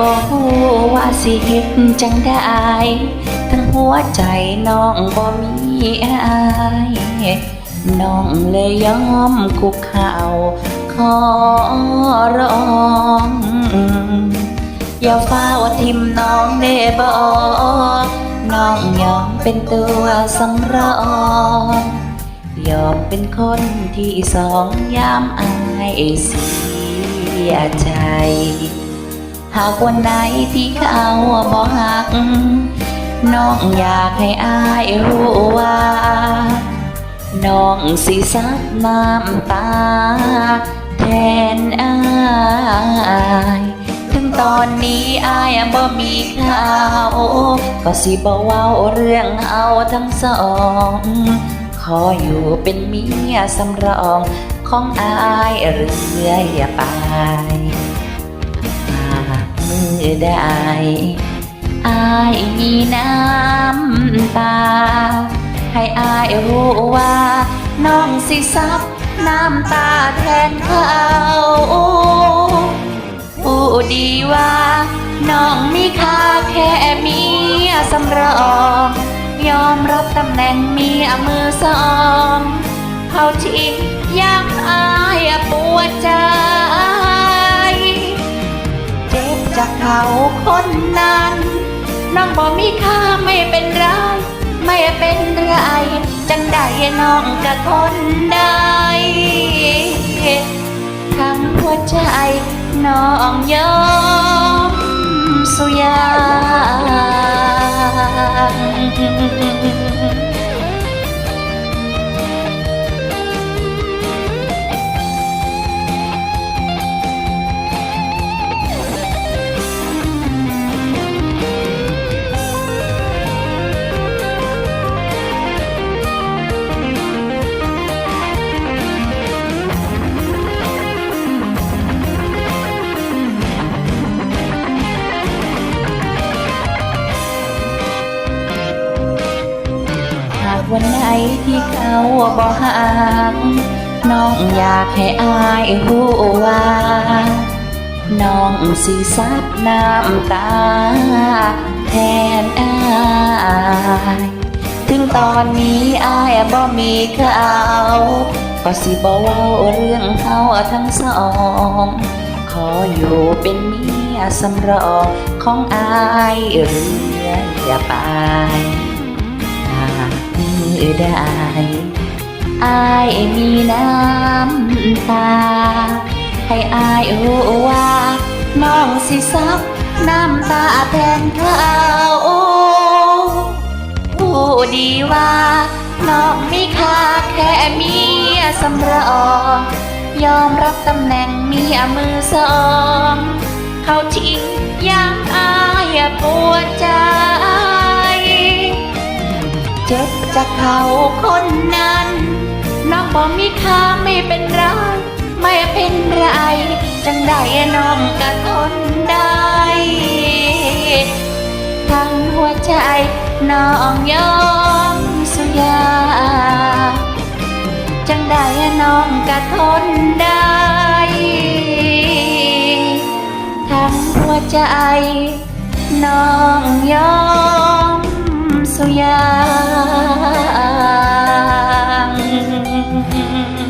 บอกว่าสิเฮ็ดจังได้ ทั้งหัวใจน้องบ่มีอายน้องเลยยอมคุกเข่าขอร้องอย่าฟ้าวทิมน้องได้บอน้องยอมเป็นตัวสำรองยอมเป็นคนที่สองยามอายเสียใจ หากวันไหนที่เขาบ่หัก น้องอยากให้อายรู้ว่า น้องสิซับน้ำตา แทนอายถึงตอนนี้อายบ่มีข่าวก็สิบ่เว้าเรื่องเอาทั้งสองขออยู่เป็นเมียสำรองของอายเรื่อยไป มือได้อายมีน้ำตา ให้อายรู้ว่า น้องสิซับน้ำตาแทนเขาผู้ดีว่า น้องมีค่าแค่เมียสำรอง ยอมรับตำแหน่งเมียมือสอง เขาทิ้งยังอายปวดใจ จากเขาคนนั้นน้องบอกมีค่าไม่เป็นไรไม่เป็นไรจังได้น้องกับคนใด้ทั้งหัวใจน้องยอมสุยา วันไหนที่เขาบอกหักน้องอยากให้อายรู้ว่า น้องสิซับน้ำตา แทนอายถึงตอนนี้อายบ่มีเขาก็สิบ่เว้าเรื่องเขาทั้งสอง ขออยู่เป็นเมียสำรองของอายเรื่อยไป ได้ อายมีน้ำตา ให้อายรู้ว่า น้องสิซับน้ำตาแทนเขาผู้ดีว่าน้องมีค่าแค่เมียสำรองยอมรับตำแหน่งเมียมือสอง เขาทิ้งยังอายปวดใจ จากเขาคนนั้นน้องบอกมีค่าไม่เป็นไรไม่เป็นไรจังได้น้องก็ทนได้ ทั้งหัวใจน้องยอมสุยา จังได้น้องก็ทนได้ ทั้งหัวใจน้องยอม สุยาง